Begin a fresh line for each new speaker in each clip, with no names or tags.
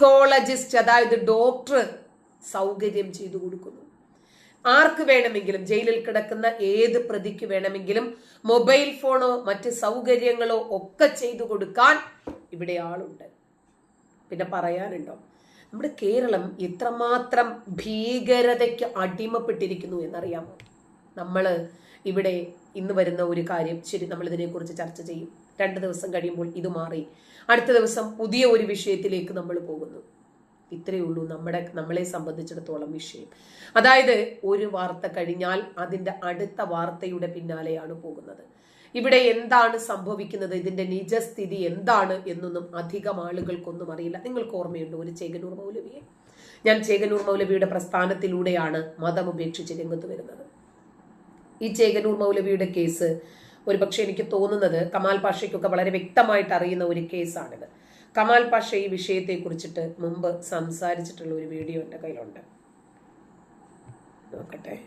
Psychologist അതായത് doctor സൗകര്യം ചെയ്തു കൊടുക്കുന്നു. ആർക്ക് വേണമെങ്കിലും ജയിലിൽ കിടക്കുന്ന ഏത് പ്രതിക്ക് വേണമെങ്കിലും മൊബൈൽ ഫോണോ മറ്റ് സൗകര്യങ്ങളോ ഒക്കെ ചെയ്തു കൊടുക്കാൻ ഇവിടെ ആളുണ്ട്. പിന്നെ പറയാനുണ്ടോ? നമ്മുടെ കേരളം എത്രമാത്രം ഭീകരതയ്ക്ക് അടിമപ്പെട്ടിരിക്കുന്നു എന്നറിയാമോ? നമ്മൾ ഇവിടെ ഇന്ന് വരുന്ന ഒരു കാര്യം ശരി നമ്മൾ ഇതിനെക്കുറിച്ച് ചർച്ച ചെയ്യും. രണ്ട് ദിവസം കഴിയുമ്പോൾ ഇത് മാറി. അടുത്ത ദിവസം പുതിയ ഒരു വിഷയത്തിലേക്ക് നമ്മൾ പോകുന്നു. ഇത്രയേ ഉള്ളൂ നമ്മുടെ നമ്മളെ സംബന്ധിച്ചിടത്തോളം വിഷയം. അതായത് ഒരു വാർത്ത കഴിഞ്ഞാൽ അതിന്റെ അടുത്ത വാർത്തയുടെ പിന്നാലെയാണ് പോകുന്നത്. ഇവിടെ എന്താണ് സംഭവിക്കുന്നത്? ഇതിന്റെ നിജസ്ഥിതി എന്താണ് എന്നൊന്നും അധികം ആളുകൾക്കൊന്നും അറിയില്ല. നിങ്ങൾക്ക് ഓർമ്മയുണ്ടോ ഒരു ചേകനൂർ മൗലവിയെ? ഞാൻ ചേകനൂർ മൗലവിയുടെ പ്രസ്ഥാനത്തിലൂടെയാണ് മതം ഉപേക്ഷിച്ച് രംഗത്ത് വരുന്നത്. ഈ ചേകനൂർ മൗലവിയുടെ കേസ് ഒരുപക്ഷെ എനിക്ക് തോന്നുന്നത് കമാൽ പാഷയ്ക്കൊക്കെ വളരെ വ്യക്തമായിട്ട് അറിയുന്ന ഒരു കേസാണിത്. കമാൽ പാഷ ഈ വിഷയത്തെ കുറിച്ചിട്ട് മുമ്പ് സംസാരിച്ചിട്ടുള്ള ഒരു വീഡിയോ എന്റെ കയ്യിലുണ്ട്. നോക്കട്ടെ.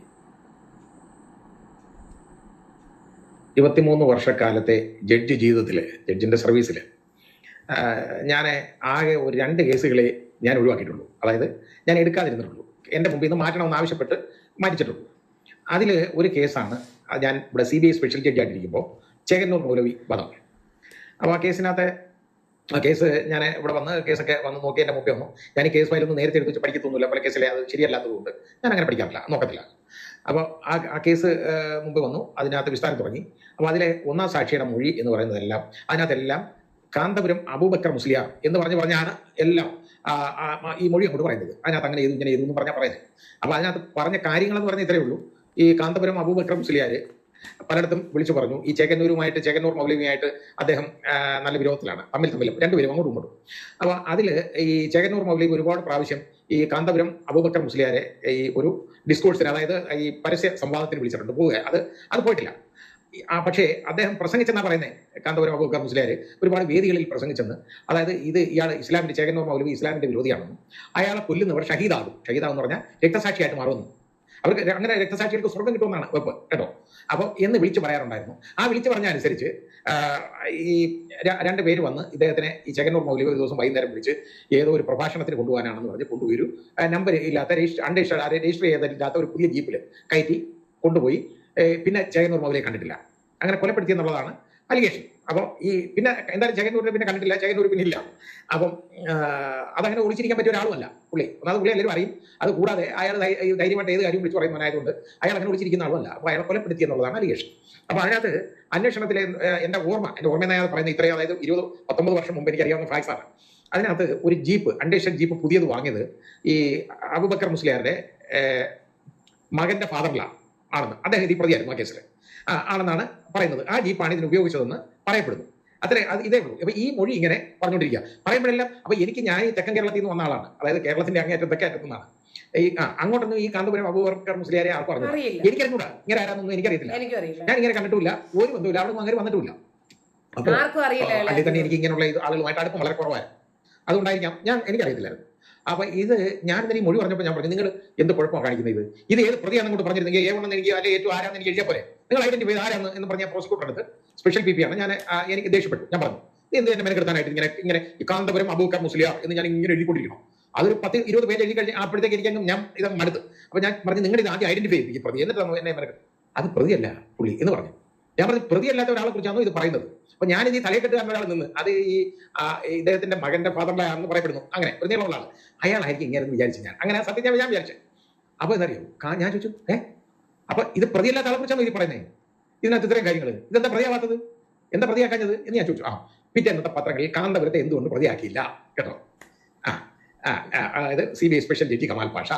ഇരുപത്തിമൂന്ന് വർഷക്കാലത്തെ ജഡ്ജി ജീവിതത്തിൽ ജഡ്ജിന്റെ സർവീസിൽ ഞാൻ ആകെ ഒരു രണ്ട് കേസുകളെ ഞാൻ ഒഴിവാക്കിയിട്ടുള്ളൂ. അതായത് ഞാൻ എടുക്കാതിരുന്നിട്ടുള്ളൂ. എന്റെ മുമ്പിൽ നിന്ന് മാറ്റണമെന്ന് ആവശ്യപ്പെട്ട് മാറ്റിച്ചിട്ടുള്ളൂ. അതിൽ ഒരു കേസാണ്. ഞാൻ ഇവിടെ C B I special judge ആയിട്ടിരിക്കുമ്പോൾ Chekannur Maulavi വധം. അപ്പോൾ ആ കേസിനകത്ത് ആ കേസ് ഞാൻ ഇവിടെ വന്ന് കേസൊക്കെ വന്ന് നോക്കി എന്റെ മുമ്പേ വന്നു. ഞാൻ ഈ കേസ് ഫയലൊന്നും നേരത്തെ എടുത്ത് വെച്ച് പഠിക്കത്തൊന്നുമില്ല പല കേസിലെ അത് ശരിയല്ലാത്തതുകൊണ്ട് ഞാൻ അങ്ങനെ പഠിക്കാറില്ല. നോക്കത്തില്ല. അപ്പോൾ ആ ആ കേസ് മുമ്പ് വന്നു. അതിനകത്ത് വിസ്താരം തുടങ്ങി. അപ്പോൾ അതിലെ ഒന്നാം സാക്ഷിയുടെ മൊഴി എന്ന് പറയുന്നതെല്ലാം അതിനകത്തെല്ലാം കാന്തപുരം അബൂബക്കർ മുസ്ലിയാർ എന്ന് പറഞ്ഞ് പറഞ്ഞാണ് എല്ലാം ഈ മൊഴി അങ്ങോട്ട് പറയുന്നത്. അതിനകത്ത് അങ്ങനെ ചെയ്തു ഇങ്ങനെ ചെയ്തു എന്ന് പറഞ്ഞാൽ പറയുന്നത്. അപ്പോൾ അതിനകത്ത് പറഞ്ഞ കാര്യങ്ങളെന്ന് പറഞ്ഞാൽ ഇത്രയേ ഉള്ളൂ. ഈ കാന്തപുരം അബൂബക്രം മുസ്ലിയാർ പലയിടത്തും വിളിച്ചു പറഞ്ഞു. ഈ ചേക്കന്നൂരുമായിട്ട് ചേക്കന്നൂർ മൗലവിയുമായിട്ട് അദ്ദേഹം നല്ല വിരോധത്തിലാണ്. തമ്മിൽ തമ്മിലും രണ്ടുപേരും അങ്ങോട്ടും ഇങ്ങോട്ടും. അപ്പോൾ അതിൽ ഈ ചേക്കന്നൂർ മൗലവി ഒരുപാട് പ്രാവശ്യം ഈ കാന്തപുരം അബൂബക്കർ മുസ്ലിയാരെ ഈ ഒരു ഡിസ്കോഴ്സിന് അതായത് ഈ പരസ്യ സംവാദത്തിന് വിളിച്ചിട്ടുണ്ട്. പോവുക. അത് അത് പോയിട്ടില്ല. ആ പക്ഷേ അദ്ദേഹം പ്രസംഗിച്ചെന്നാ പറയുന്നത് കാന്തപുരം അബൂബക്കർ മുസ്ലിയാർ ഒരുപാട് വേദികളിൽ പ്രസംഗിച്ചെന്ന്. അതായത് ഇത് ഇയാൾ ഇസ്ലാമിന്റെ ചേകന്നൂർ മൗലവി ഇസ്ലാമിന്റെ വിരോധിയാണെന്നും അയാളെ കൊല്ലുന്നവർ ഷഹീദാകും. ഷഹീദാകും എന്ന് പറഞ്ഞാൽ രക്തസാക്ഷിയായിട്ട് മാറുമെന്നും. അവർക്ക് അങ്ങനെ രക്തസാക്ഷികൾക്ക് സ്വർഗം കിട്ടുമെന്നാണ് വെപ്പ് കേട്ടോ? അപ്പോൾ എന്ന് വിളിച്ചു പറയാറുണ്ടായിരുന്നു. ആ വിളിച്ചു പറഞ്ഞ അനുസരിച്ച് ഈ രണ്ട് പേര് വന്ന് ഇദ്ദേഹത്തിനെ ഈ ചെങ്ങന്നൂർ മൗലിക ഒരു ദിവസം വൈകുന്നേരം വിളിച്ച് ഏതോ ഒരു പ്രഭാഷണത്തിന് കൊണ്ടുപോകാനാണെന്ന് പറഞ്ഞ് കൊണ്ടുപോയി. നമ്പർ ഇല്ലാത്ത രജിസ്റ്റർ അൺരജിസ്റ്റർ രജിസ്റ്റർ ചെയ്തില്ലാത്ത ഒരു പുതിയ ജീപ്പിൽ കയറ്റി കൊണ്ടുപോയി. പിന്നെ ചെങ്ങന്നൂർ മൗലിയെ കണ്ടിട്ടില്ല. അങ്ങനെ കൊലപ്പെടുത്തി എന്നുള്ളതാണ് അലിഗേഷൻ. അപ്പം ഈ പിന്നെ എന്തായാലും ജഗന്നൂരിനെ പിന്നെ കണ്ടിട്ടില്ല ജഗന്നൂർ പിന്നെ ഇല്ല. അപ്പം അതങ്ങനെ ഒളിച്ചിരിക്കാൻ പറ്റിയ ഒരാളുമല്ല പുള്ളി. ഒന്നാമത് പുള്ളി എല്ലാവരും അറിയും. അത് കൂടാതെ അയാൾ ധൈര്യമായിട്ട് ഏത് കാര്യം വിളിച്ച് പറയുന്നവനായതുകൊണ്ട് അയാൾ അങ്ങനെ ഒളിച്ചിരിക്കുന്ന ആളുമല്ല അപ്പോൾ അയാളെ കൊലപ്പെടുത്തി എന്നുള്ളതാണ് അലിഗേഷൻ. അപ്പോൾ അതിനകത്ത് അന്വേഷണത്തിലെ എന്റെ ഓർമ്മ എന്റെ ഓർമ്മ എന്നാണ് പറയുന്നത്? ഇത്രയും അതായത് ഇരുപത് പത്തൊമ്പത് വർഷം മുമ്പ് എനിക്ക് അറിയാവുന്ന ഫാക്സ് ആണ് അതിനകത്ത് ഒരു ജീപ്പ് അണ്ടേഷൻ ജീപ്പ് പുതിയത് വാങ്ങിയത് ഈ അബുബക്കർ മുസ്ലിയാരുടെ മകന്റെ മകന്റെ ഫാദറില ആണെന്ന്. അദ്ദേഹം ഈ പ്രതിയായിരുന്നു ആ കേസിൽ ആണെന്നാണ് പറയുന്നത്. ആ ജീപ്പാണ് ഇതിന് ഉപയോഗിച്ചതെന്ന് പറയപ്പെടുന്നു. അത്രേ അത് ഇതേ ഉള്ളൂ. അപ്പൊ ഈ മൊഴി ഇങ്ങനെ പറഞ്ഞുകൊണ്ടിരിക്കുക. പറയുമ്പോഴെല്ലാം അപ്പൊ എനിക്ക് ഞാൻ ഈ തെക്കൻ കേരളത്തിൽ നിന്ന് വന്ന ആളാണ്. അതായത് കേരളത്തിന്റെ അങ്ങേറ്റം തെക്കേ അറ്റത്തു നിന്നാണ്. ഈ ആ അങ്ങോട്ടൊന്നും ഈ കാന്തപുരം അബൂബർക്കർ മുസ്ലിയാരെ ആർക്കും
അറിയില്ല.
എനിക്കറിഞ്ഞൂടാ. ഇങ്ങനെ ആരാന്നൊന്നും എനിക്കറിയത്തില്ല. ഞാൻ ഇങ്ങനെ കണ്ടിട്ടില്ല ഒരു ബന്ധമില്ല അവിടെ അങ്ങനെ വന്നിട്ടില്ല അപ്പൊ
ആർക്കും അറിയില്ല അയാളെ.
അല്ലെങ്കിൽ തന്നെ എനിക്ക് ഇങ്ങനെയുള്ള ആളുകളുമായിട്ട് അടുപ്പം വളരെ കുറവായിരുന്നു. അതുകൊണ്ടായിരിക്കാം. ഞാൻ എനിക്കറിയത്തില്ലായിരുന്നു. അപ്പൊ ഇത് ഞാൻ ഇന്നലെ മൊഴി പറഞ്ഞപ്പോൾ ഞാൻ പറഞ്ഞു നിങ്ങൾ എന്ത് കുഴപ്പമാണ് കാണിക്കുന്നത് ഇത്? ഇത് ഏത് പ്രതിയാണെന്ന് കൊണ്ട് പറഞ്ഞിരുന്നെങ്കിൽ ഏവണെന്ന് എനിക്ക് അല്ലെങ്കിൽ ഏറ്റവും ആരാന്ന് എനിക്ക് എഴുതിയാൽ പോലെ നിങ്ങൾ ഐഡന്റിഫൈ ആരാന്ന് എന്ന് പറഞ്ഞ പ്രോസിക്യൂട്ടർ എടുത്ത് സ്പെഷ്യൽ പി പി ആണ്. ഞാൻ എനിക്ക് ദേഷ്യപ്പെട്ടു. ഞാൻ പറഞ്ഞു "നീ എന്ത് എന്നെ മെനക്കെടുത്താനായിട്ട് ഇങ്ങനെ ഇങ്ങനെ കാന്തപുരം അബൂക്കർ മുസ്ലിയ എന്ന് ഞാൻ ഇങ്ങനെ എഴുതിക്കൊണ്ടിരിക്കണം അതൊരു പത്ത് ഇരുപത് പേജ് എഴുതി കഴിഞ്ഞാൽ അപ്പോഴത്തേക്ക് എനിക്ക് ഞാൻ ഇത് മടുത്ത്. അപ്പൊ ഞാൻ പറഞ്ഞു നിങ്ങൾ ഇത് ആദ്യം ഐഡന്റിഫൈ ചെയ്യും പ്രതി. എന്നിട്ടാണ് എന്നെ മെനക്കെടുത്ത് അത് പ്രതിയല്ല പുള്ളി എന്ന് പറഞ്ഞു. ഞാൻ പറഞ്ഞു പ്രതിയല്ലാത്ത ഒരാളെ കുറിച്ചാണോ ഇത് പറയുന്നത്? അപ്പൊ ഞാൻ ഈ തലയെക്കെട്ട് ഒരാൾ നിന്ന് അത് ഈ ഇദ്ദേഹത്തിന്റെ മകന്റെ ഫാദറിന്റെ ആണെന്ന് പറയപ്പെടുന്നു. അങ്ങനെ നീളമുള്ള ആൾ അയാളായിരിക്കും ഇങ്ങനെ വിചാരിച്ചു ഞാൻ. അങ്ങനെ സത്യം ഞാൻ ഞാൻ വിചാരിച്ചു. അപ്പൊ എന്നറിയോ ഞാൻ ചോദിച്ചു ഏ? അപ്പൊ ഇത് പ്രതിയല്ലാത്ത ആളെ കുറിച്ചാണോ ഇത് പറയുന്നത് ഇതിനകത്ത് ഇത്രയും കാര്യങ്ങൾ ഇതെന്താ പ്രതിയാവാത്തത്? എന്താ പ്രതിയാക്കാഞ്ഞത് എന്ന് ഞാൻ ചോദിച്ചു. ആ പിറ്റേന്നത്തെ പത്രങ്ങളിൽ കാന്തപുരത്തെ എന്തുകൊണ്ട് പ്രതിയാക്കിയില്ല? കേട്ടോ? ആ അതായത് C B I special judge Kamal Pasha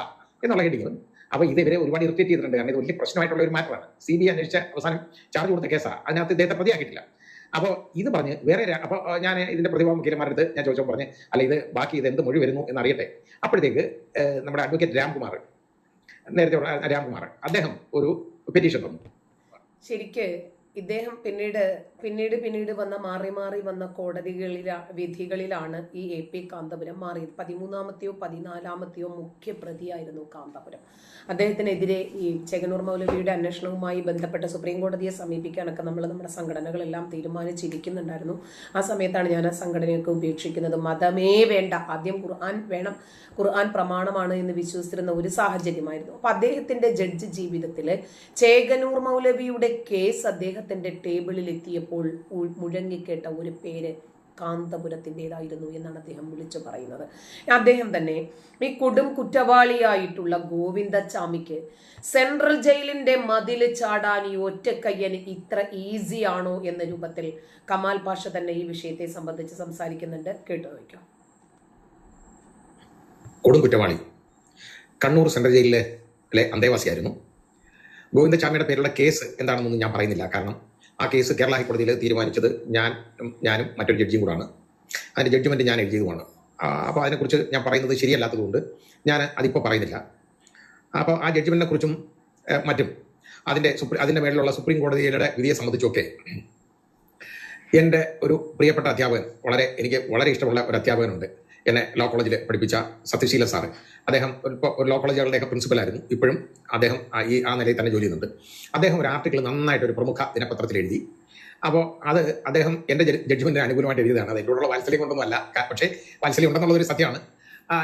എന്നുള്ള ഹെഡിങ്. അപ്പൊ ഇത് ഇവരെ ഒരുപാട് ഇറിറ്റേറ്റ് ചെയ്തിട്ടുണ്ട്. കാരണം ഇത് വലിയ പ്രശ്നമായിട്ടുള്ള ഒരു മാറ്ററാണ് സി ബി ഐ അന്വേഷിച്ച അവസാനം ചാർജ് കൊടുത്ത കേസാണ് അതിനകത്ത് ഇദ്ദേഹത്തെ പ്രതിയാക്കിയിട്ടില്ല. അപ്പോൾ ഇത് പറഞ്ഞ് വേറെ അപ്പോൾ ഞാൻ ഇതിന്റെ പ്രതിഭാ മുഖ്യന്മാരുടെ ഞാൻ ചോദിച്ചപ്പോൾ പറഞ്ഞ് അല്ല ഇത് ബാക്കി ഇത് എന്ത് മൊഴി വരുന്നു എന്നറിയട്ടെ? അപ്പോഴത്തേക്ക് നമ്മുടെ അഡ്വക്കേറ്റ് രാംകുമാർ നേരത്തെ രാംകുമാർ അദ്ദേഹം ഒരു പെറ്റീഷൻ തന്നു.
ശരിക്ക് ഇദ്ദേഹം പിന്നീട് പിന്നീട് പിന്നീട് വന്ന മാറി മാറി വന്ന കോടതികളിൽ വിധികളിലാണ് ഈ എ പി കാന്തപുരം മാറിയത്. പതിമൂന്നാമത്തെയോ പതിനാലാമത്തെയോ മുഖ്യ പ്രതിയായിരുന്നു കാന്തപുരം. അദ്ദേഹത്തിനെതിരെ ഈ ചെങ്ങന്നൂർ മൗലവിയുടെ അന്വേഷണവുമായി ബന്ധപ്പെട്ട സുപ്രീം കോടതിയെ സമീപിക്കാനൊക്കെ നമ്മൾ നമ്മുടെ സംഘടനകളെല്ലാം തീരുമാനിച്ചിരിക്കുന്നുണ്ടായിരുന്നു. ആ സമയത്താണ് ഞാൻ ആ സംഘടനയൊക്കെ ഉപേക്ഷിക്കുന്നത്. മതമേ വേണ്ട. ആദ്യം ഖുർആൻ വേണം. ഖുർആൻ പ്രമാണമാണ് എന്ന് വിശ്വസിച്ചിരുന്ന ഒരു സാഹചര്യമായിരുന്നു. അപ്പൊ അദ്ദേഹത്തിന്റെ ജഡ്ജ് ജീവിതത്തിൽ ചേകനൂർ മൗലവിയുടെ കേസ് അദ്ദേഹത്തിന്റെ എത്തിയപ്പോൾ ഉ- മുഴങ്ങിക്കേട്ട ഒരു പേര് കാന്തപുരത്തിന്റെതായിരുന്നു എന്നാണ് അദ്ദേഹം വിളിച്ചു പറയുന്നത്. അദ്ദേഹം തന്നെ ഈ കൊടും കുറ്റവാളിയായിട്ടുള്ള ഗോവിന്ദച്ചാമിക്ക് സെൻട്രൽ ജയിലിന്റെ മതിൽ ചാടാൻ ഈ ഒറ്റക്കയ്യന് ഇത്ര ഈസി ആണോ എന്ന രൂപത്തിൽ കമാൽ പാഷ തന്നെ ഈ വിഷയത്തെ സംബന്ധിച്ച് സംസാരിക്കുന്നുണ്ട്. കേട്ടു നോക്കാം.
കൊടും കുറ്റവാളി. കണ്ണൂർ സെൻട്രൽ ജയിലിലെ അന്തേവാസിയായിരുന്നു. ഗോവിന്ദചാമിയുടെ പേരുള്ള കേസ് എന്താണെന്നൊന്നും ഞാൻ പറയുന്നില്ല. കാരണം ആ കേസ് കേരള ഹൈക്കോടതിയിൽ തീരുമാനിച്ചത് ഞാൻ ഞാനും മറ്റൊരു ജഡ്ജിയും കൂടാണ്. അതിന്റെ ജഡ്ജ്മെന്റ് ഞാൻ എഴുതിയതുമാണ്. അപ്പോൾ അതിനെക്കുറിച്ച് ഞാൻ പറയുന്നത് ശരിയല്ലാത്തതുകൊണ്ട് ഞാൻ അതിപ്പോൾ പറയുന്നില്ല. അപ്പോൾ ആ ജഡ്ജ്മെന്റിനെ കുറിച്ചും മറ്റും അതിന്റെ സുപ്രീം അതിന്റെ മേളിലുള്ള സുപ്രീം കോടതിയുടെ വിധിയെ സംബന്ധിച്ചൊക്കെ എന്റെ ഒരു പ്രിയപ്പെട്ട അധ്യാപകൻ വളരെ എനിക്ക് വളരെ ഇഷ്ടമുള്ള ഒരു അധ്യാപകനുണ്ട്. എന്നെ ലോ കോളേജിൽ പഠിപ്പിച്ച സത്യശീല സാറ് അദ്ദേഹം ഒരു ലോ കോളേജുകളുടെയൊക്കെ പ്രിൻസിപ്പലായിരുന്നു ഇപ്പോഴും അദ്ദേഹം ഈ ആ നിലയിൽ തന്നെ ജോലി ചെയ്യുന്നുണ്ട്. അദ്ദേഹം ഒരു ആർട്ടിക്കിൾ നന്നായിട്ട് ഒരു പ്രമുഖ ദിനപത്രത്തിൽ എഴുതി. അപ്പോൾ അത് അദ്ദേഹം എന്റെ ജഡ്ജ്മെന്റിന് അനുകൂലമായിട്ട് എഴുതിയതാണ്. അത് എന്നോടുള്ള വാത്സല്യം കൊണ്ടൊന്നും അല്ല പക്ഷേ വാത്സല്യം ഉണ്ടെന്നുള്ളൊരു സത്യമാണ്.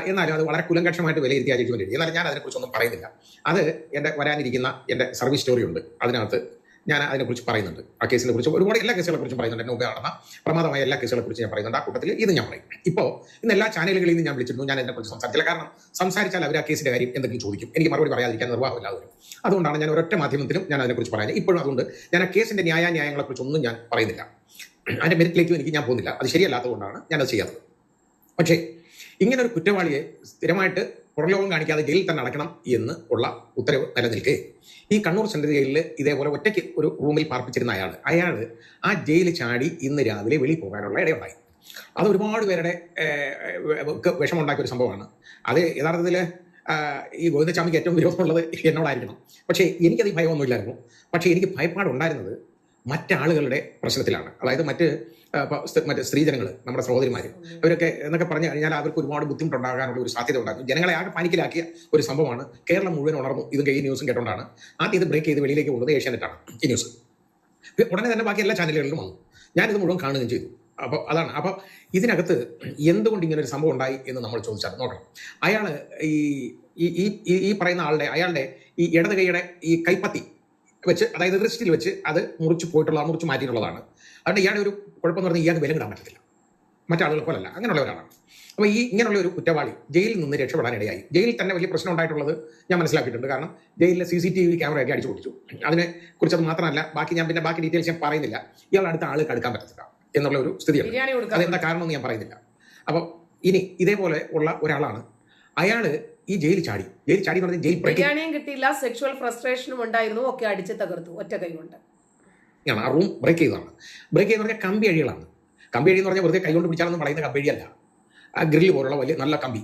എന്നാലും അത് വളരെ കുലങ്കക്ഷമായിട്ട് വിലയിരുത്തിയ ജഡ്ജ്മെന്റ് എഴുതി. എന്നാലും ഞാൻ അതിനെക്കുറിച്ചൊന്നും പറയുന്നില്ല. അത് എന്റെ വരാനിരിക്കുന്ന എന്റെ സർവീസ് സ്റ്റോറി ഉണ്ട്. അതിനകത്ത് ഞാൻ അതിനെക്കുറിച്ച് പറയുന്നുണ്ട്. ആ കേസിനെ കുറിച്ച് ഒരുപാട് എല്ലാ കേസുകളെ കുറിച്ചും പറയുന്നുണ്ട്. എന്നെ ഉപയോഗം നടന്ന പ്രമാദമായ എല്ലാ കേസുകളെ കുറിച്ച് ഞാൻ പറയുന്നുണ്ട്. ആ കൂട്ടത്തിൽ ഇത് ഞാൻ പറയും. ഇപ്പോൾ ഇന്ന് എല്ലാ ചാനലുകളിൽ നിന്ന് ഞാൻ വിളിച്ചിരുന്നു. ഞാൻ അതിനെക്കുറിച്ച് സംസാരിച്ചില്ല. കാരണം സംസാരിച്ചാൽ അവർ ആ കേസിന്റെ കാര്യം എന്തെങ്കിലും ചോദിക്കും. എനിക്ക് മറുപടി പറയാതിരിക്കാൻ നിർവാഹമില്ലാതെ അതുകൊണ്ടാണ് ഞാൻ ഒരൊറ്റ മാധ്യമത്തിലും ഞാൻ അതിനെക്കുറിച്ച് പറയാൻ ഇപ്പോഴും അതുകൊണ്ട് ഞാൻ ആ കേസിന്റെ ന്യായാന്യായങ്ങളെ കുറിച്ചൊന്നും ഞാൻ പറയുന്നില്ല. അതിന്റെ മെറിറ്റിലേക്ക് എനിക്ക് ഞാൻ പോകുന്നില്ല. അത് ശരിയല്ലാത്തതുകൊണ്ടാണ് ഞാൻ അത് ചെയ്യാത്തത്. പക്ഷേ ഇങ്ങനെ ഒരു കുറ്റവാളിയെ സ്ഥിരമായിട്ട് പുറലോകം കാണിക്കാതെ ജയിലിൽ തന്നെ അടക്കണം എന്ന് ഉള്ള ഉത്തരവ് നിലനിൽക്കെ. ഈ കണ്ണൂർ സെൻട്രൽ ജയിലിൽ ഇതേപോലെ ഒറ്റയ്ക്ക് ഒരു റൂമിൽ പാർപ്പിച്ചിരുന്ന അയാൾ അയാൾ ആ ജയിൽ ചാടി ഇന്ന് രാവിലെ വെളിയിൽ പോകാനുള്ള ഇടയുണ്ടായി. അത് ഒരുപാട് പേരുടെ വിഷമുണ്ടാക്കിയ ഒരു സംഭവമാണ്. അത് യഥാർത്ഥത്തിൽ ഈ ഗോവിന്ദസ്വാമിക്ക് ഏറ്റവും വിരോധമുള്ളത് എന്നോടായിരിക്കണം. പക്ഷേ എനിക്കത് ഭയമൊന്നുമില്ലായിരുന്നു. പക്ഷേ എനിക്ക് ഭയപ്പാടുണ്ടായിരുന്നത് മറ്റാളുകളുടെ പ്രശ്നത്തിലാണ്. അതായത് മറ്റ് മറ്റ് സ്ത്രീജനങ്ങൾ നമ്മുടെ സഹോദരിമാർ അവരൊക്കെ എന്നൊക്കെ പറഞ്ഞു കഴിഞ്ഞാൽ അവർക്ക് ഒരുപാട് ബുദ്ധിമുട്ടുണ്ടാകാനുള്ള ഒരു സാധ്യത ഉണ്ടാകും ജനങ്ങളെ ആകെ പാനിക്കിലാക്കിയ ഒരു സംഭവമാണ് കേരളം മുഴുവൻ ഉണർന്നു. ഇതും ഈ ന്യൂസും കേട്ടോണ്ടാണ്. ആദ്യം ഇത് ബ്രേക്ക് ചെയ്ത് വെളിയിലേക്ക് കൊണ്ടത് ഏഷ്യാനെറ്റാണ് ഈ ന്യൂസ്. ഉടനെ തന്നെ ബാക്കി എല്ലാ ചാനലുകളിലും വന്നു. ഞാനിത് മുഴുവൻ കാണുകയും ചെയ്തു. അപ്പോൾ അതാണ്. അപ്പോൾ ഇതിനകത്ത് എന്തുകൊണ്ട് ഇങ്ങനെ ഒരു സംഭവം ഉണ്ടായി എന്ന് നമ്മൾ ചോദിച്ചാൽ നോക്കണം. അയാൾ ഈ ഈ- ഈ പറയുന്ന ആളുടെ അയാളുടെ ഈ ഇടത് കൈയുടെ ഈ കൈപ്പത്തി വെച്ച് അതായത് റിസ്റ്റിൽ വെച്ച് അത് മുറിച്ച് പോയിട്ടുള്ള മുറിച്ച് മാറ്റിയിട്ടുള്ളതാണ്. അതുകൊണ്ട് ഇയാളുടെ ഒരു കുഴപ്പമെന്ന് പറഞ്ഞാൽ ഇയാൾക്ക് വിലം കിടാൻ പറ്റത്തില്ല. മറ്റാളുകളെ പോലല്ല. അങ്ങനെയുള്ളവരാണ്. അപ്പോൾ ഈ ഇങ്ങനെയുള്ള ഒരു കുറ്റവാളി ജയിലിൽ നിന്ന് രക്ഷപ്പെടാൻ ഇടയായി. ജയിലിൽ തന്നെ വലിയ പ്രശ്നം ഉണ്ടായിട്ടുള്ളത് ഞാൻ മനസ്സിലാക്കിയിട്ടുണ്ട്. കാരണം ജയിലിലെ സി സി ടി വി ക്യാമറയൊക്കെ അടിച്ചുപൊടിച്ചു അതിനെ കുറിച്ച് അത് മാത്രമല്ല ബാക്കി ഞാൻ പിന്നെ ബാക്കി ഡീറ്റെയിൽസ് ഞാൻ പറയുന്നില്ല. ഇയാൾ അടുത്ത ആൾക്ക് കടുക്കാൻ പറ്റത്തില്ല എന്നുള്ള ഒരു സ്ഥിതിയാണ് അതെന്താ കാരണമെന്ന് ഞാൻ പറയുന്നില്ല. അപ്പോൾ ഇനി ഇതേപോലെ ഉള്ള ഒരാളാണ് അയാൾ ഈ ജയിലിൽ ചാടി. ജയിലിൽ ചാടി എന്ന് പറഞ്ഞാൽ ജയിൽ
ബിരിയാണിയും കിട്ടിയില്ല സെക്ഷുവൽ ഫ്രസ്ട്രേഷനും ഉണ്ടായിരുന്നു ഒക്കെ അടിച്ച് തകർത്തു ഒറ്റ കൈ കൊണ്ട്.
ആ റൂം ബ്രേക്ക് ചെയ്തതാണ്. ബ്രേക്ക് ചെയ്യുന്ന പറഞ്ഞാൽ കമ്പി അഴികളാണ്. കമ്പി അഴി എന്ന് പറഞ്ഞാൽ വെറുതെ കൈകൊണ്ട് പിടിച്ചാലെന്ന് പറയുന്ന കമ്പി അഴിയല്ല. ആ ഗ്രില്ല് പോലുള്ള വലിയ നല്ല കമ്പി.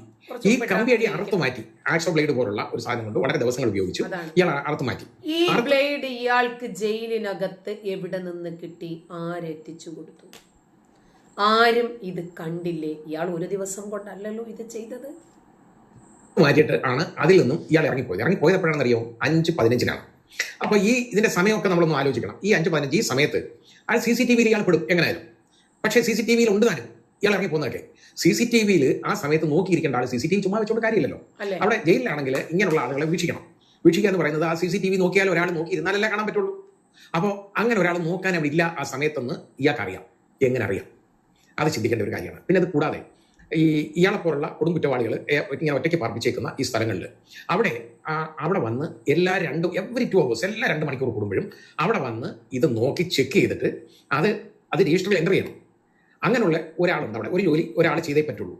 ഈ കമ്പി അടി അറുത്ത് മാറ്റി. ആക്സോ ബ്ലേഡ് പോലുള്ള ഒരു സാധനം കൊണ്ട് വളരെ ദിവസങ്ങൾ ഉപയോഗിച്ചു. ഇയാൾ അറുത്ത് മാറ്റി.
ഈ ബ്ലേഡ് ഇയാൾക്ക് ജയിലിനകത്ത് എവിടെ നിന്ന് കിട്ടി? ആരെത്തിച്ചു കൊടുത്തു? ആരും ഇത് കണ്ടില്ലേ? ഇയാൾ ഒരു ദിവസം കൊണ്ടല്ലല്ലോ ഇത് ചെയ്തത്.
മാറ്റിയിട്ട് ആണ് അതിൽ നിന്നും ഇയാൾ ഇറങ്ങിപ്പോയത്. ഇറങ്ങിപ്പോയത് എപ്പോഴാണെന്ന് അറിയോ? അഞ്ച് പതിനഞ്ചിനാണ്. അപ്പൊ ഈ ഇതിന്റെ സമയമൊക്കെ നമ്മളൊന്ന് ആലോചിക്കണം. ഈ അഞ്ച് പതിനഞ്ച് ഈ സമയത്ത് ആ സി സി ടി വിയിൽ ഇയാൾ പെടും. എങ്ങനെയായാലും. പക്ഷേ സി സി ടി വിയിൽ ഉണ്ട് താനും ഇയാൾ ഇറങ്ങിപ്പോകുന്നതൊക്കെ. സി സി ടി വിയിൽ ആ സമയത്ത് നോക്കിയിരിക്കേണ്ട ആൾ സി സി ടി വി ചുമ്മാ വെച്ചോണ്ട് കാര്യമില്ലല്ലോ. അവിടെ ജയിലിലാണെങ്കിൽ ഇങ്ങനെയുള്ള ആളുകളെ വീക്ഷിക്കണം. വീക്ഷിക്കുക എന്ന് പറയുന്നത് ആ സി സി ടി വി നോക്കിയാൽ ഒരാൾ നോക്കിയിരുന്നാലല്ലേ കാണാൻ പറ്റുള്ളൂ. അപ്പോൾ അങ്ങനെ ഒരാൾ നോക്കാൻ അവിടെ ഇല്ല ആ സമയത്തൊന്ന് ഇയാൾക്കറിയാം. എങ്ങനെ അറിയാം? അത് ചിന്തിക്കേണ്ട ഒരു കാര്യമാണ്. പിന്നെ അത് കൂടാതെ ഈ ഇയാളെ പോലുള്ള കൊടുങ്കുറ്റവാളികൾ ഇങ്ങനെ ഒറ്റയ്ക്ക് പാർപ്പിച്ചേക്കുന്ന ഈ സ്ഥലങ്ങളിൽ അവിടെ അവിടെ വന്ന് എല്ലാ രണ്ടും എവറി ടു അവേഴ്സ് എല്ലാ രണ്ട് മണിക്കൂർ കൂടുമ്പോഴും അവിടെ വന്ന് ഇത് നോക്കി ചെക്ക് ചെയ്തിട്ട് അത് അത് രജിസ്റ്ററിൽ എന്റർ ചെയ്യണം. അങ്ങനെയുള്ള ഒരാളുണ്ട് അവിടെ. ഒരു ജോലി ഒരാൾ ചെയ്തേ പറ്റുള്ളൂ.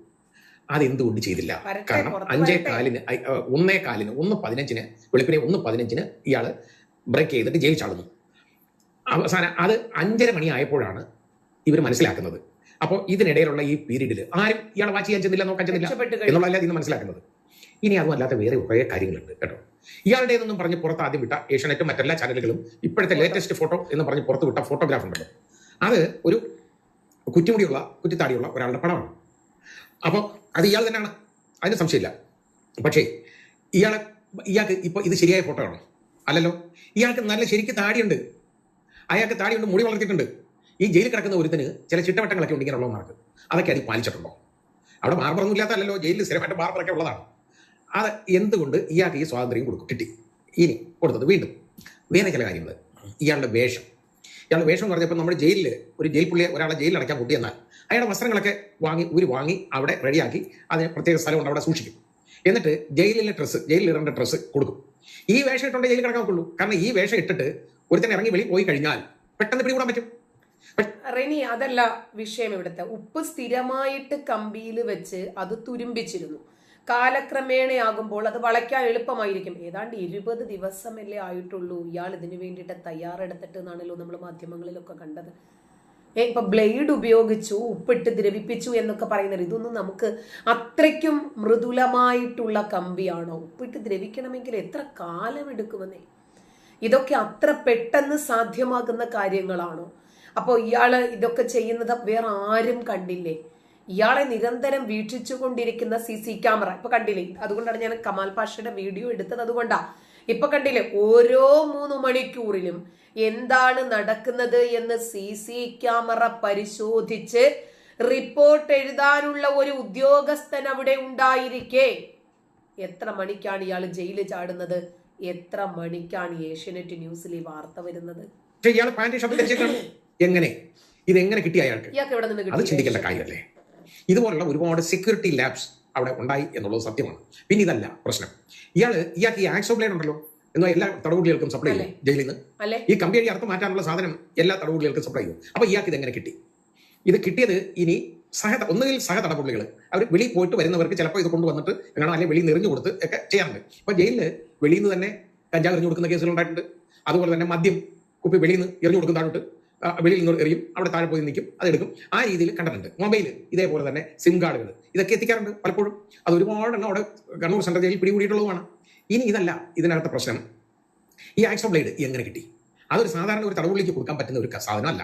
അത് എന്തുകൊണ്ട് ചെയ്തില്ല കാരണം അഞ്ചേ. കാലിന് ഒന്നേ കാലിന് ഒന്ന് പതിനഞ്ചിന് വെളുപ്പിനെ ഒന്ന് പതിനഞ്ചിന് ഇയാൾ ബ്രേക്ക് ചെയ്തിട്ട് ജയിൽ ചാടുന്നു. അവസാനം അത് അഞ്ചര മണി ആയപ്പോഴാണ് ഇവർ മനസ്സിലാക്കുന്നത്. അപ്പോൾ ഇതിനിടയിലുള്ള ഈ പീരീഡിൽ ആരും ഇയാളെ വാച്ച് ചെയ്യാൻ ചെന്നില്ല നോക്കാൻ ചെന്നില്ല എന്നുള്ളതല്ല ഇന്ന് മനസ്സിലാക്കുന്നത്. ഇനി അതും അല്ലാത്ത വേറെ കുറേ കാര്യങ്ങളുണ്ട് കേട്ടോ. ഇയാളുടേതെന്നും പറഞ്ഞ് പുറത്ത് ആദ്യം വിട്ട ഏഷ്യാനെറ്റും മറ്റെല്ലാ ചാനലുകളും ഇപ്പോഴത്തെ ലേറ്റസ്റ്റ് ഫോട്ടോ എന്ന് പറഞ്ഞ് പുറത്ത് വിട്ട ഫോട്ടോഗ്രാഫ് ഉണ്ടല്ലോ. അത് ഒരു കുറ്റിമുടിയുള്ള കുറ്റിത്താടിയുള്ള ഒരാളുടെ പടമാണ്. അപ്പോൾ അത് ഇയാൾ തന്നെയാണ്. അതിന് സംശയമില്ല. പക്ഷേ ഇയാളെ ഇയാൾക്ക് ഇപ്പോൾ ഇത് ശരിയായ ഫോട്ടോ ആണോ? അല്ലല്ലോ. ഇയാൾക്ക് നല്ല ശരിക്ക് താടിയുണ്ട്. അയാൾക്ക് താടിയുണ്ട് മുടി വളർത്തിയിട്ടുണ്ട്. ഈ ജയിലിൽ കിടക്കുന്ന ഒരുത്തിന് ചില ചിട്ടവട്ടങ്ങളൊക്കെ ഉണ്ട് ഉള്ളത് നടക്കും അതൊക്കെ അതിൽ പാലിച്ചിട്ടുണ്ടോ? അവിടെ ബാർബറൊന്നും ഇല്ലാത്തല്ലോ ജയിലിൽ സ്ഥിരമായിട്ട് ബാർബറൊക്കെ ഉള്ളതാണ്. അത് എന്തുകൊണ്ട് ഇയാൾക്ക് ഈ സ്വാതന്ത്ര്യം കൊടുക്കും? കിട്ടി. ഇനി കൊടുത്തത് വീണ്ടും. വേറെ ചില കാര്യങ്ങൾ ഇയാളുടെ വേഷം. ഇയാളുടെ വേഷം എന്ന് പറഞ്ഞപ്പോൾ നമ്മുടെ ജയിലിൽ ഒരു ജയിൽ പുള്ളിയെ ഒരാളെ ജയിലിൽ അടയ്ക്കാൻ കൂട്ടിയെന്നാൽ അയാളുടെ വസ്ത്രങ്ങളൊക്കെ വാങ്ങി ഊരി വാങ്ങി അവിടെ റെഡിയാക്കി അതിന് പ്രത്യേക സ്ഥലമുണ്ട് അവിടെ സൂക്ഷിക്കും. എന്നിട്ട് ജയിലിലെ ഡ്രസ്സ് ജയിലിൽ ഇടേണ്ട ഡ്രസ്സ് കൊടുക്കും. ഈ വേഷം ഇട്ടുണ്ടെങ്കിൽ ജയിലിൽ കിടക്കാൻ കൊള്ളൂ കാരണം ഈ വേഷം ഇട്ടിട്ട് ഒരുത്തന്നെ ഇറങ്ങി വെളിയിൽ പോയി കഴിഞ്ഞാൽ പെട്ടെന്ന് പിടികൂടാൻ പറ്റും.
റെനി അതല്ല വിഷയം ഇവിടുത്തെ. ഉപ്പ് സ്ഥിരമായിട്ട് കമ്പിയിൽ വെച്ച് അത് തുരുമ്പിച്ചിരുന്നു. കാലക്രമേണയാകുമ്പോൾ അത് വളയ്ക്കാൻ എളുപ്പമായിരിക്കും. ഏതാണ്ട് ഇരുപത് ദിവസമല്ലേ ആയിട്ടുള്ളൂ ഇയാൾ ഇതിനു വേണ്ടിയിട്ട് തയ്യാറെടുത്തിട്ട് എന്നാണല്ലോ നമ്മൾ മാധ്യമങ്ങളിലൊക്കെ കണ്ടത്. ഏ ഇപ്പൊ ബ്ലേഡ് ഉപയോഗിച്ചു ഉപ്പിട്ട് ദ്രവിപ്പിച്ചു എന്നൊക്കെ പറയുന്നത് ഇതൊന്നും നമുക്ക് അത്രയ്ക്കും മൃദുലമായിട്ടുള്ള കമ്പിയാണോ? ഉപ്പിട്ട് ദ്രവിക്കണമെങ്കിൽ എത്ര കാലം എടുക്കുമെന്നേ ഇതൊക്കെ അത്ര പെട്ടെന്ന് സാധ്യമാകുന്ന കാര്യങ്ങളാണോ? അപ്പോൾ ഇയാൾ ഇതൊക്കെ ചെയ്യുന്നത് വേറെ ആരും കണ്ടില്ലേ? ഇയാളെ നിരന്തരം വീക്ഷിച്ചു കൊണ്ടിരിക്കുന്ന സി സി ക്യാമറ. ഇപ്പൊ കണ്ടില്ലേ? അതുകൊണ്ടാണ് ഞാൻ കമാൽ പാഷയുടെ വീഡിയോ എടുത്തത്. അതുകൊണ്ടാ. ഇപ്പൊ കണ്ടില്ലേ? ഓരോ മൂന്ന് മണിക്കൂറിലും എന്താണ് നടക്കുന്നത് എന്ന് സി സി ക്യാമറ പരിശോധിച്ച് റിപ്പോർട്ട് എഴുതാനുള്ള ഒരു ഉദ്യോഗസ്ഥൻ അവിടെ ഉണ്ടായിരിക്കെ. എത്ര മണിക്കാണ് ഇയാൾ ജയിലിൽ ചാടുന്നത്? എത്ര മണിക്കാണ് ഏഷ്യനെറ്റ് ന്യൂസിൽ ഈ വാർത്ത വരുന്നത്?
ഇയാൾ എങ്ങനെ? ഇത് എങ്ങനെ കിട്ടി അയാൾക്ക്? അത് ചിന്തിക്കേണ്ട കാര്യമല്ലേ? ഇതുപോലുള്ള ഒരുപാട് സെക്യൂരിറ്റി ലാബ്സ് അവിടെ ഉണ്ടായി എന്നുള്ളത് സത്യമാണ്. പിന്നെ ഇതല്ല പ്രശ്നം. ഇയാൾ ഇയാൾക്ക് ഈ ആക്സോ ബ്ലേഡ് ഉണ്ടല്ലോ? എന്നാൽ എല്ലാ തടവുള്ളികൾക്കും സപ്ലൈ ചെയ്യും ജയിലിൽ നിന്ന് ഈ കമ്പനി അർത്ഥം മാറ്റാനുള്ള സാധനം എല്ലാ തടവുള്ളികൾക്കും സപ്ലൈ ചെയ്യും. അപ്പൊ ഇയാൾക്ക് ഇതെങ്ങനെ കിട്ടി? ഇത് കിട്ടിയത് ഇനി സഹ ഒന്നുകിൽ സഹ തടവുള്ളികൾ അവർ വെളിയിൽ പോയിട്ട് വരുന്നവർക്ക് ചിലപ്പോൾ ഇത് കൊണ്ടുവന്നിട്ട് കാണാം അല്ലെങ്കിൽ വെളിയിൽ നിന്ന് എറിഞ്ഞു കൊടുത്ത് ഒക്കെ ചെയ്യാറുണ്ട്. ഇപ്പൊ ജയിലിൽ വെളിയിൽ നിന്ന് തന്നെ കഞ്ചാവ് എറിഞ്ഞു കൊടുക്കുന്ന കേസുകൾ ഉണ്ടായിട്ടുണ്ട്. അതുപോലെ തന്നെ മദ്യം കുപ്പി വെളിയിൽ നിന്ന് എറിഞ്ഞു കൊടുക്കുന്ന താഴോട്ട് ആ, വെളിയിൽ നിന്ന് എറിയും അവിടെ താഴെ പോയി നിൽക്കും അതെടുക്കും ആ രീതിയിൽ കണ്ടിട്ടുണ്ട് മൊബൈൽ ഇതേപോലെ തന്നെ സിം കാർഡുകൾ ഇതൊക്കെ എത്തിക്കാറുണ്ട് പലപ്പോഴും. അത് ഒരുപാട് എണ്ണം അവിടെ കണ്ണൂർ സെൻട്രൽ ജയിലിൽ പിടികൂടിയിട്ടുള്ളതുമാണ്. ഇനി ഇതല്ല ഇതിനകത്ത പ്രശ്നം. ഈ ആക്സോ ബ്ലേഡ് എങ്ങനെ കിട്ടി? അതൊരു സാധാരണ ഒരു തടവുള്ളിക്ക് കൊടുക്കാൻ പറ്റുന്ന ഒരു സാധനം സാധനമല്ല.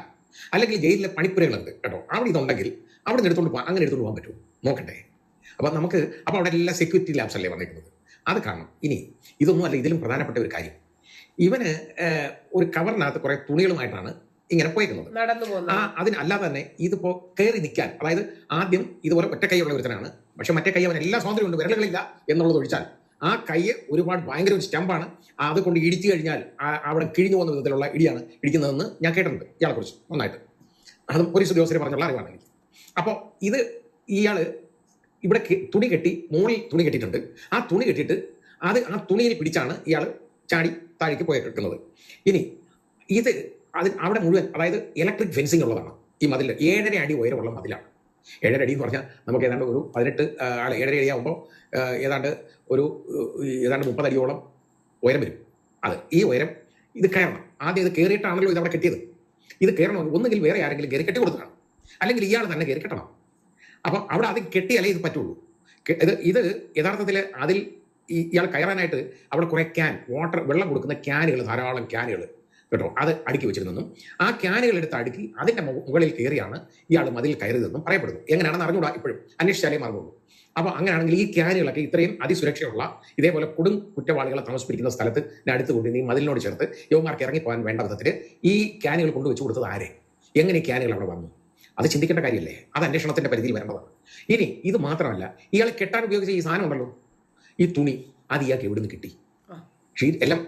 അല്ലെങ്കിൽ ജയിലിലെ പണിപ്പുരകളുണ്ട് കേട്ടോ. അവിടെ ഇതുണ്ടെങ്കിൽ അവിടെ നിന്ന് എടുത്തുകൊണ്ട് പോകാം അങ്ങനെ എടുത്തുകൊണ്ട് പോകാൻ പറ്റും നോക്കട്ടെ. അപ്പൊ നമുക്ക് അപ്പൊ അവിടെ എല്ലാ സെക്യൂരിറ്റി ലാബ്സ് അല്ലേ വന്നിരിക്കുന്നത് അത് കാണണം. ഇനി ഇതൊന്നും അല്ല ഇതിലും പ്രധാനപ്പെട്ട ഒരു കാര്യം. ഇവന് ഒരു കവറിനകത്ത് കുറെ തുണികളുമായിട്ടാണ് ഇങ്ങനെ പോയിരുന്നത്
നടന്നു
ആ അതിന് അല്ലാതെ തന്നെ ഇതിപ്പോ കയറി നിൽക്കാൻ അതായത് ആദ്യം ഇതുപോലെ ഒറ്റ കൈയുള്ള ഒരുത്തനാണ്. പക്ഷെ മറ്റേ കൈ അവൻ എല്ലാ സ്വാതന്ത്ര്യമുണ്ട് വിരലുകളില്ല എന്നുള്ളത് ഒഴിച്ചാൽ. ആ കൈ ഒരുപാട് ഭയങ്കര ഒരു സ്റ്റമ്പാണ് അത് കൊണ്ട് ഇടിച്ചു കഴിഞ്ഞാൽ അവിടെ കിഴിഞ്ഞു പോകുന്ന വിധത്തിലുള്ള ഇടിയാണ് ഇടിക്കുന്നതെന്ന് ഞാൻ കേട്ടിട്ടുണ്ട് ഇയാളെ കുറിച്ച് നന്നായിട്ട്. അത് പോലീസ് ഉദ്യോഗസ്ഥരെ പറഞ്ഞുള്ള അറിവാണ് എനിക്ക്. അപ്പോൾ ഇത് ഇയാൾ ഇവിടെ തുണി കെട്ടി മോളിൽ തുണി കെട്ടിയിട്ടുണ്ട്. ആ തുണി കെട്ടിയിട്ട് അത് ആ തുണിയിൽ പിടിച്ചാണ് ഇയാൾ ചാടി താഴേക്ക് പോയി കിടക്കുന്നത് ഇനി ഇത് അത് അവിടെ മുഴുവൻ അതായത് ഇലക്ട്രിക് ഫെൻസിങ് ഉള്ളതാണ്. ഈ മതിൽ ഏഴര അടി ഉയരമുള്ള മതിലാണ്. ഏഴര അടി എന്ന് പറഞ്ഞാൽ നമുക്ക് ഏതാണ്ട് ഒരു പതിനെട്ട് അല്ല ഏഴര അടി ആകുമ്പോൾ ഏതാണ്ട് ഒരു ഏതാണ്ട് മുപ്പതടിയോളം ഉയരം വരും. അത് ഈ ഉയരം ഇത് കയറണം. ആദ്യം ഇത് കയറിയിട്ടാണല്ലോ ഇത് അവിടെ കെട്ടിയത്. ഇത് കയറണമെങ്കിൽ ഒന്നുകിൽ വേറെ ആരെങ്കിലും കയറി കെട്ടി കൊടുക്കണം. അല്ലെങ്കിൽ ഇയാൾ തന്നെ കയറി കെട്ടണം. അപ്പം അവിടെ അത് കെട്ടിയാലേ ഇത് പറ്റുള്ളൂ. ഇത് ഇത് യഥാർത്ഥത്തിൽ അതിൽ ഇയാൾ കയറാനായിട്ട് അവിടെ കുറെ ക്യാൻ വാട്ടർ വെള്ളം കൊടുക്കുന്ന ക്യാനുകൾ ധാരാളം ക്യാനുകൾ കേട്ടോ? അത് അടുക്കി വെച്ചിരുന്നെന്നും ആ ക്യാനുകൾ എടുത്ത് അടുക്കി അതിന്റെ മുകളിൽ കയറിയാണ് ഇയാൾ മതിൽ കയറിയതെന്നും പറയപ്പെടുന്നു. എങ്ങനെയാണെന്ന് അറിഞ്ഞൂടാ ഇപ്പോഴും. അന്വേഷിച്ചാലേ മാർഗമുള്ളൂ അപ്പോൾ അങ്ങനെയാണെങ്കിൽ ഈ ക്യാനുകളൊക്കെ ഇത്രയും അതിസുരക്ഷയുള്ള ഇതേപോലെ കൊടും കുറ്റവാളികളെ താമസിപ്പിക്കുന്ന സ്ഥലത്ത് അടുത്ത് കൊണ്ട് ഈ മതിലിനോട് ചേർത്ത് യുവമാർക്ക് ഇറങ്ങിപ്പോകാൻ വേണ്ട വിധത്തിൽ ഈ ക്യാനുകൾ കൊണ്ടുവച്ച് കൊടുത്തത് ആരെ? എങ്ങനെ ക്യാനുകൾ അവിടെ വന്നു? അത് ചിന്തിക്കേണ്ട കാര്യമല്ലേ? അത് അന്വേഷണത്തിന്റെ പരിധിയിൽ വരേണ്ടതാണ്. ഇനി ഇത് മാത്രമല്ല ഇയാൾ കെട്ടാൻ ഉപയോഗിച്ച ഈ സാധനം ഉണ്ടല്ലോ? ഈ തുണി അത് ഇയാൾക്ക് എവിടുന്ന് കിട്ടി. ഷീറ്റ് എല്ലാം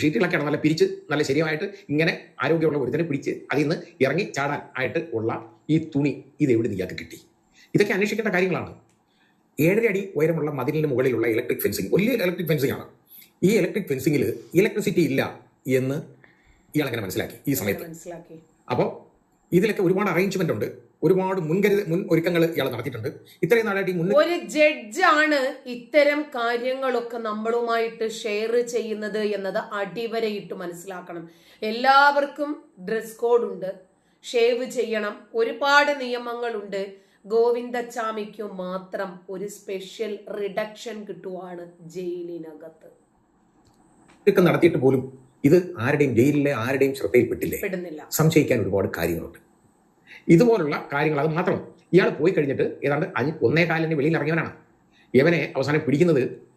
ഷീറ്റുകളൊക്കെയാണ് നല്ല പിരിച്ച് നല്ല ശരിയായിട്ട് ഇങ്ങനെ ആരോഗ്യമുള്ള ഒരുത്തനെ പിടിച്ച് അതിൽ നിന്ന് ഇറങ്ങി ചാടാൻ ആയിട്ട് ഉള്ള ഈ തുണി ഇത് എവിടെ ഇയാൾക്ക് കിട്ടി? ഇതൊക്കെ അന്വേഷിക്കേണ്ട കാര്യങ്ങളാണ്. ഏഴര അടി ഉയരമുള്ള മതിലിന് മുകളിലുള്ള ഇലക്ട്രിക് ഫെൻസിങ് വലിയ ഇലക്ട്രിക് ഫെൻസിങ് ആണ്. ഈ ഇലക്ട്രിക് ഫെൻസിങ്ങിൽ ഇലക്ട്രിസിറ്റി ഇല്ല എന്ന് ഇയാൾ അങ്ങനെ മനസ്സിലാക്കി ഈ സമയത്ത്.
മനസ്സിലാക്കി.
അപ്പോൾ ഇതിലൊക്കെ ഒരുപാട് അറേഞ്ച്മെന്റ് ഉണ്ട്. ഒരുപാട് മുൻകരുത മുൻ ഒരുക്കങ്ങൾ ഇയാൾ നടത്തിയിട്ടുണ്ട്. ഇത്രയും നാളായിട്ട് ഈ മുൻ
ഒരു ജഡ്ജാണ് ഇത്തരം കാര്യങ്ങളൊക്കെ നമ്മളുമായിട്ട് ഷെയർ ചെയ്യുന്നത് എന്നത് അടിവരയിട്ട് മനസ്സിലാക്കണം. എല്ലാവർക്കും ഡ്രസ് കോഡ് ഉണ്ട്. ഷേവ് ചെയ്യണം. ഒരുപാട് നിയമങ്ങളുണ്ട്. ഗോവിന്ദച്ചാമിക്കു മാത്രം ഒരു സ്പെഷ്യൽ റിഡക്ഷൻ കിട്ടുവാണ് ജയിലിനകത്ത്.
ഒരുക്കം നടത്തിയിട്ട് പോലും ഇത് ആരുടെയും ജയിലിലെ ആരുടെയും ശ്രദ്ധയിൽപ്പെട്ടില്ലേ? സംശയിക്കാൻ ഒരുപാട് കാര്യങ്ങളുണ്ട്. ഇതുപോലുള്ള കാര്യങ്ങൾ അത് മാത്രം ഇയാൾ പോയി കഴിഞ്ഞിട്ട് ഏതാണ്ട് അഞ്ച് ഒന്നേ കാലിന് വെളിയിൽ ഇറങ്ങിയവനാണ്. ഇവനെ അവസാനം പിടിക്കുന്നത്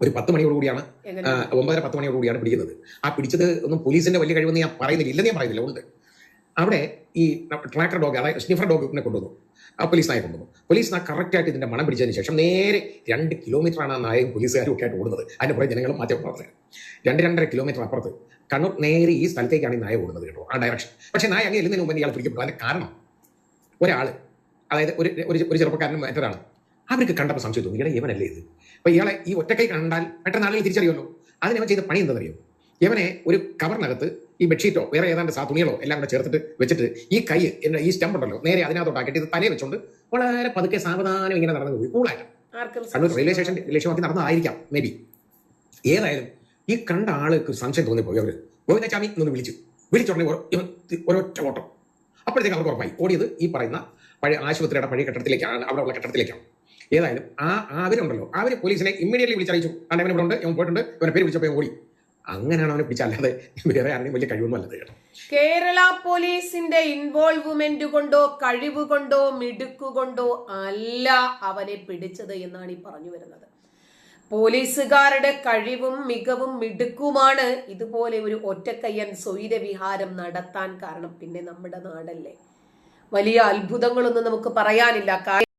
ഒരു പത്ത് മണിയോട് കൂടിയാണ്.
എങ്ങനെ?
ആ, ഒമ്പതര പത്ത് മണിയോട് കൂടിയാണ് പിടിക്കുന്നത്. ആ പിടിച്ചത് ഒന്നും പോലീസിന്റെ വലിയ കഴിവെന്ന് ഞാൻ പറയുന്നില്ല. ഇല്ലെന്ന് ഞാൻ പറയുന്നില്ല. ഉണ്ട്. അവിടെ ഈ ട്രാക്കർ ഡോഗ് അതായത് സ്നിഫർ ഡോഗിനെ കൊണ്ടുവന്നു. ആ പോലീസ് നായ കൊണ്ടുവന്നു. പോലീസ് നായ കറക്റ്റായിട്ട് ഇതിന്റെ മണം പിടിച്ചതിന് ശേഷം നേരെ രണ്ട് കിലോമീറ്ററാണ് ആ നായയും പോലീസുകാരും ഒക്കെ ആയിട്ട് ഓടുന്നത്. അതിന്റെ പുറകെ ജനങ്ങളും മാറ്റം പറഞ്ഞത് രണ്ട് രണ്ടര കിലോമീറ്റർ അപ്പുറത്ത് കണ്ണൂർ നേരെ ഈ സ്ഥലത്തേക്കാണ് ഈ നായ ഓടുന്നത് കേട്ടോ ആ ഡയറക്ഷൻ പക്ഷേ നായ അങ്ങനെ എല്ലുന്നതിന് മുമ്പ് ഇയാൾ പിടിക്കപ്പെട്ടു. അതിന്റെ കാരണം ഒരാൾ അതായത് ഒരു ഒരു ഒരു ചെറുപ്പക്കാരനും മറ്റൊരാൾ അവർക്ക് കണ്ടപ്പോൾ സംശയം തോന്നി ഇയാളെ ഇവനല്ലേ ഇത്? അപ്പോൾ ഇയാളെ ഈ ഒറ്റക്കൈ കണ്ടാൽ പെട്ടെന്ന് ആളുകൾ തിരിച്ചറിയുമല്ലോ. അതിനവൻ ചെയ്ത പണി എന്താണെന്നറിയോ? ഇവനെ ഒരു കവറിനകത്ത് ഈ ബെഡ്ഷീറ്റോ വേറെ ഏതാണ്ട് സാ തുണികളോ എല്ലാം കൂടെ ചേർത്തിട്ട് വെച്ചിട്ട് ഈ കൈ എന്ന ഈ സ്റ്റംപ് ഉണ്ടല്ലോ നേരെ അതിനകത്തോട്ടാക്കിയിട്ട് ഇത് തലയെ വെച്ചോണ്ട് വളരെ പതുക്കെ സാവധാനം ഇങ്ങനെ നടന്നു പോയി. കൂളായിട്ട് കണ്ണൂർ റെയിൽവേ സ്റ്റേഷൻ ലക്ഷ്യമാക്കി നടന്നതായിരിക്കാം മേ ബി ഏതായാലും ഈ കണ്ട ആൾക്ക് സംശയം തോന്നിപ്പോയി അവർ. ഗോവിന്ദചാമി ഒന്ന് വിളിച്ചു. വിളിച്ചുടനെ ഒരൊറ്റ ഓട്ടം അപ്പോഴത്തേക്ക് അവർക്ക് ഉറപ്പായി. ഓടിയത് ഈ പറയുന്ന പഴയ ആശുപത്രിയുടെ പഴയ കെട്ടിടത്തിലേക്കാണ്. അവിടെ ഉള്ള കെട്ടിടത്തിലേക്കാണ്. ഏതായാലും ആ അവരുണ്ടല്ലോ അവർ പോലീസിനെ ഇമ്മീഡിയറ്റ്ലി വിളിച്ചറിയിച്ചു. കാരണം ഇവൻ ഇവിടെ ഉണ്ട് ഇവൻ പോയിട്ടുണ്ട് ഇവനെ പേര് വിളിച്ചപ്പോൾ ഓടി. അങ്ങനെയാണ് അവനെ പിടിച്ച അല്ലാതെ വേറെ ആരുടെയും വലിയ കഴിവൊന്നും അല്ലത് കേട്ടോ.
കേരള പോലീസിന്റെ ഇൻവോൾവ്മെന്റ് കൊണ്ടോ കഴിവ് കൊണ്ടോ മിടുക്കുകൊണ്ടോ അല്ല അവനെ പിടിച്ചത് എന്നാണ് ഈ പറഞ്ഞു വരുന്നത്. പോലീസുകാരുടെ കഴിവും മികവും മിടുക്കുമാണ് ഇതുപോലെ ഒരു ഒറ്റക്കയ്യൻ സ്വൈരവിഹാരം നടത്താൻ കാരണം പിന്നെ നമ്മുടെ നാടല്ലേ? വലിയ അത്ഭുതങ്ങളൊന്നും നമുക്ക് പറയാനില്ല.